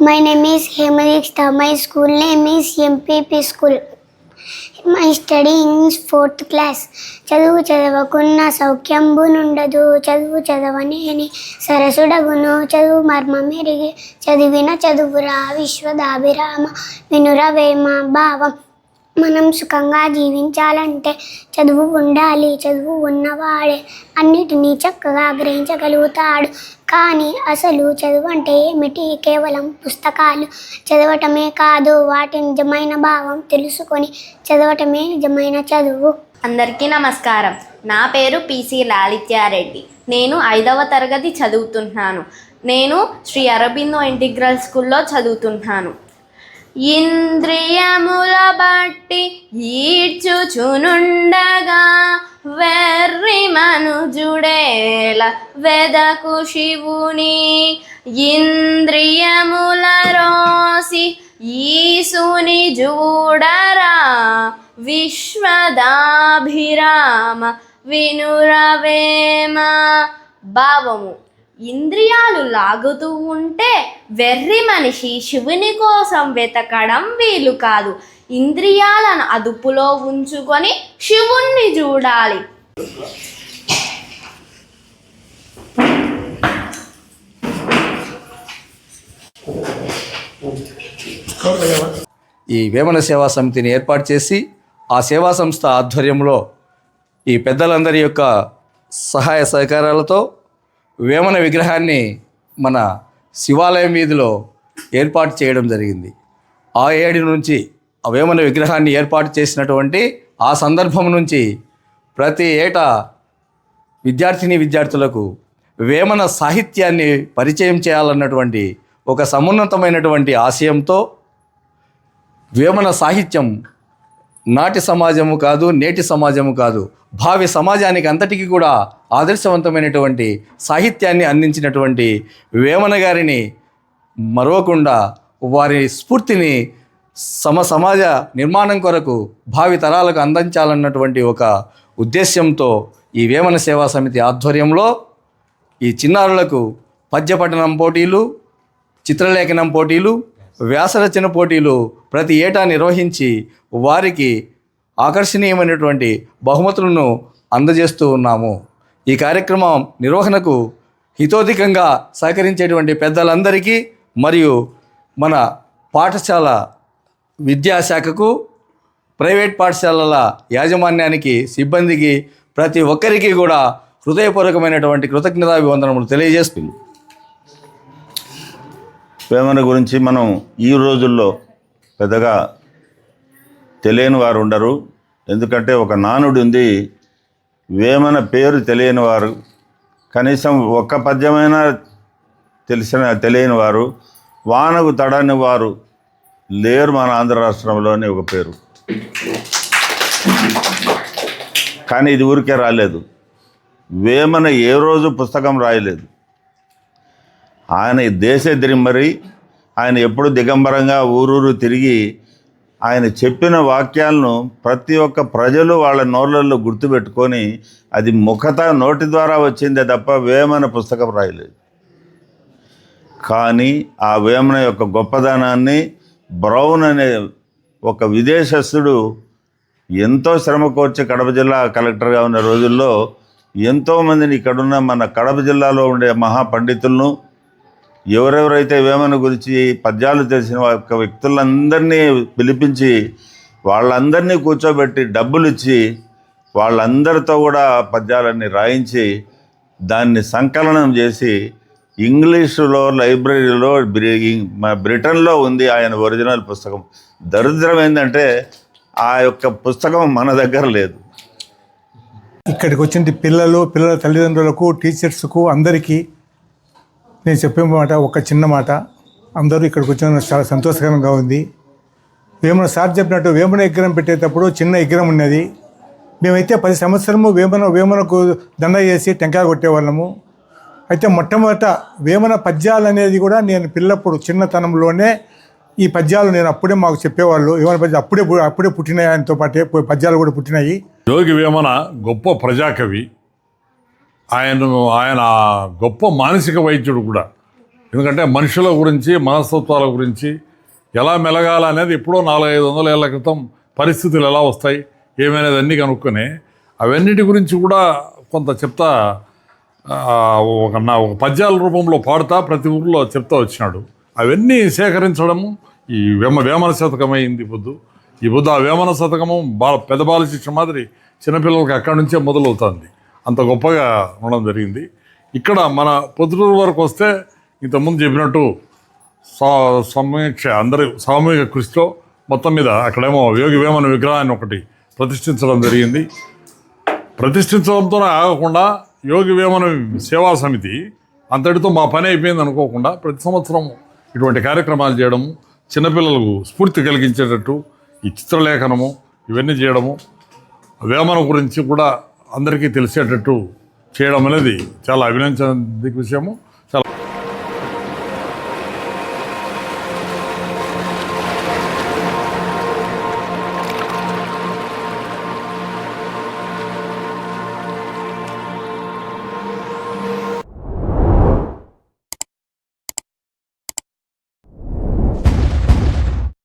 My name is Hemarikshita. My school name is MPP School. My study fourth class చదువు చదవకున్న సౌఖ్యంబునుండదు చదువు చదవనేని సరసుడగును చదువు మర్మ మర్మమెరిగి చదివిన చదువురా విశ్వదాభిరామ వినురవేమ భావం మనం సుఖంగా జీవించాలంటే చదువు ఉండాలి చదువు ఉన్నవాడే అన్నిటినీ చక్కగా గ్రహించగలుగుతాడు. కానీ అసలు చదువు అంటే ఏమిటి? కేవలం పుస్తకాలు. చదవటమే కాదు వాటి నిజమైన భావం తెలుసుకొని చదవటమే నిజమైన చదువు. అందరికీ నమస్కారం. నా పేరు పిసి లాలిత్యారెడ్డి. నేను ఐదవ తరగతి చదువుతున్నాను. నేను శ్రీ అరబిందో ఇంటిగ్రల్ స్కూల్లో చదువుతున్నాను. ఇంద్రియముల బట్టి ఈడ్చుచునుండగా వెర్రి మనుజుడేల వెదకు శివుని ఇంద్రియముల రోసి ఈసుని జూడరా విశ్వదాభిరామ వినురవేమ భావము. ఇంద్రియాలు లాగుతూ ఉంటే వెర్రి మనిషి శివుని కోసం వెతకడం వీలు కాదు. ఇంద్రియాలను అదుపులో ఉంచుకొని శివుణ్ణి చూడాలి. ఈ వేమన సేవా సమితిని ఏర్పాటు చేసి ఆ సేవా సంస్థ ఆధ్వర్యంలో ఈ పెద్దలందరి యొక్క సహాయ సహకారాలతో వేమన విగ్రహాన్ని మన శివాలయం వీధిలో ఏర్పాటు చేయడం జరిగింది. ఆ ఏడు నుంచి ఆ వేమన విగ్రహాన్ని ఏర్పాటు చేసినటువంటి ఆ సందర్భం నుంచి ప్రతి ఏటా విద్యార్థిని విద్యార్థులకు వేమన సాహిత్యాన్ని పరిచయం చేయాలన్నటువంటి ఒక సమున్నతమైనటువంటి ఆశయంతో వేమన సాహిత్యం నాటి సమాజము కాదు నేటి సమాజము కాదు. భావి సమాజానికి అంతటికీ కూడా ఆదర్శవంతమైనటువంటి సాహిత్యాన్ని అందించినటువంటి వేమన గారిని మరవకుండా వారి స్ఫూర్తిని సమ సమాజ నిర్మాణం కొరకు భావి తరాలకు అందించాలన్నటువంటి ఒక ఉద్దేశ్యంతో ఈ వేమన సేవా సమితి ఆధ్వర్యంలో ఈ చిన్నారులకు పద్యపఠనం పోటీలు చిత్రలేఖనం పోటీలు వ్యాసరచన పోటీలు ప్రతి ఏటా నిర్వహించి వారికి ఆకర్షణీయమైనటువంటి బహుమతులను అందజేస్తూ ఉన్నాము. ఈ కార్యక్రమం నిర్వహణకు హితోధికంగా సహకరించేటువంటి పెద్దలందరికీ మరియు మన పాఠశాల విద్యాశాఖకు ప్రైవేట్ పాఠశాలల యాజమాన్యానికి సిబ్బందికి ప్రతి ఒక్కరికి కూడా హృదయపూర్వకమైనటువంటి కృతజ్ఞతాభివందనములు తెలియజేస్తుంది వేమన గురించి మనం ఈ రోజుల్లో పెద్దగా తెలియని వారు ఉండరు. ఎందుకంటే ఒక నానుడు ఉంది వేమన పేరు తెలియని వారు. కనీసం ఒక్క పద్యమైనా తెలిసిన తెలియని వారు. వానకు తడని వారు లేరు మన ఆంధ్ర రాష్ట్రంలోని ఒక పేరు. కానీ ఇది ఊరికే రాలేదు. వేమన ఏ రోజు పుస్తకం రాయలేదు. ఆయన దేశ మరి ఆయన ఎప్పుడు దిగంబరంగా ఊరూరు తిరిగి ఆయన చెప్పిన వాక్యాలను ప్రతి ఒక్క ప్రజలు వాళ్ళ నోళ్ళల్లో గుర్తుపెట్టుకొని అది ముఖత నోటి ద్వారా వచ్చిందే తప్ప వేమన పుస్తకం రాయలేదు. కానీ ఆ వేమన యొక్క గొప్పదనాన్ని బ్రౌన్ అనే ఒక విదేశస్తుడు ఎంతో శ్రమ కోర్చి కడప జిల్లా కలెక్టర్గా ఉన్న రోజుల్లో ఎంతోమందిని ఇక్కడున్న మన కడప జిల్లాలో ఉండే మహాపండితులను ఎవరెవరైతే వేమన గురించి పద్యాలు తెలిసిన యొక్క వ్యక్తులందరినీ పిలిపించి వాళ్ళందరినీ కూర్చోబెట్టి డబ్బులు ఇచ్చి వాళ్ళందరితో కూడా పద్యాలన్నీ రాయించి దాన్ని సంకలనం చేసి ఇంగ్లీషులో లైబ్రరీలో బ్రి- బ్రిటన్లో ఉంది ఆయన ఒరిజినల్ పుస్తకం. దరిద్రం ఏంటంటే ఆ యొక్క పుస్తకం మన దగ్గర లేదు. ఇక్కడికి వచ్చింది పిల్లలు పిల్లల తల్లిదండ్రులకు టీచర్స్కు అందరికీ నేను చెప్పే మాట ఒక చిన్న మాట. అందరూ ఇక్కడికి వచ్చిన చాలా సంతోషకరంగా ఉంది. వేమన సార్ చెప్పినట్టు వేమన విగ్రహం పెట్టేటప్పుడు చిన్న విగ్రహం ఉన్నది. మేమైతే పది సంవత్సరము వేమన వేమనకు దండ చేసి టెంకాయ కొట్టేవాళ్ళము. అయితే మొట్టమొదట వేమన పద్యాలు అనేది కూడా నేను పిల్లప్పుడు చిన్నతనంలోనే ఈ పద్యాలు నేను అప్పుడే మాకు చెప్పేవాళ్ళు. వేమన పద్యాలు అప్పుడే అప్పుడే పుట్టినాయి ఆయనతో పాటే పద్యాలు కూడా పుట్టినాయి. యోగి వేమన గొప్ప ప్రజాకవి. ఆయనను ఆయన గొప్ప మానసిక వైద్యుడు కూడా. ఎందుకంటే మనుషుల గురించి మనస్తత్వాల గురించి ఎలా మెలగాల అనేది ఎప్పుడో నాలుగైదు వందల ఏళ్ళ క్రితం పరిస్థితులు ఎలా వస్తాయి ఏమనేది అన్నీ కనుక్కొని అవన్నిటి గురించి కూడా కొంత చెప్తా ఒక నా ఒక పద్యాల రూపంలో పాడుతా ప్రతి ఊర్లో చెప్తా వచ్చినాడు. అవన్నీ సేకరించడము ఈ వేమ వేమన శతకమైంది ఈ పొద్దు ఈ పొద్దు ఆ వేమన శతకము బా పెద్ద బాల శిక్ష మాదిరి చిన్నపిల్లలకి అక్కడి నుంచే మొదలవుతుంది. అంత గొప్పగా ఉండడం జరిగింది. ఇక్కడ మన పొద్దుటూరు వరకు వస్తే ఇంతకుముందు చెప్పినట్టు సమీక్ష అందరి సామూహిక కృషితో మొత్తం మీద అక్కడేమో యోగి వేమన విగ్రహాన్ని ఒకటి ప్రతిష్ఠించడం జరిగింది. ప్రతిష్ఠించడంతో ఆగకుండా యోగి వేమన సేవా సమితి అంతటితో మా పని అయిపోయింది అనుకోకుండా ప్రతి సంవత్సరం ఇటువంటి కార్యక్రమాలు చేయడము చిన్నపిల్లలకు స్ఫూర్తి కలిగించేటట్టు ఈ చిత్రలేఖనము ఇవన్నీ చేయడము వేమన గురించి కూడా అందరికీ తెలిసేటట్టు చేయడం అనేది చాలా అభినందించే విషయము.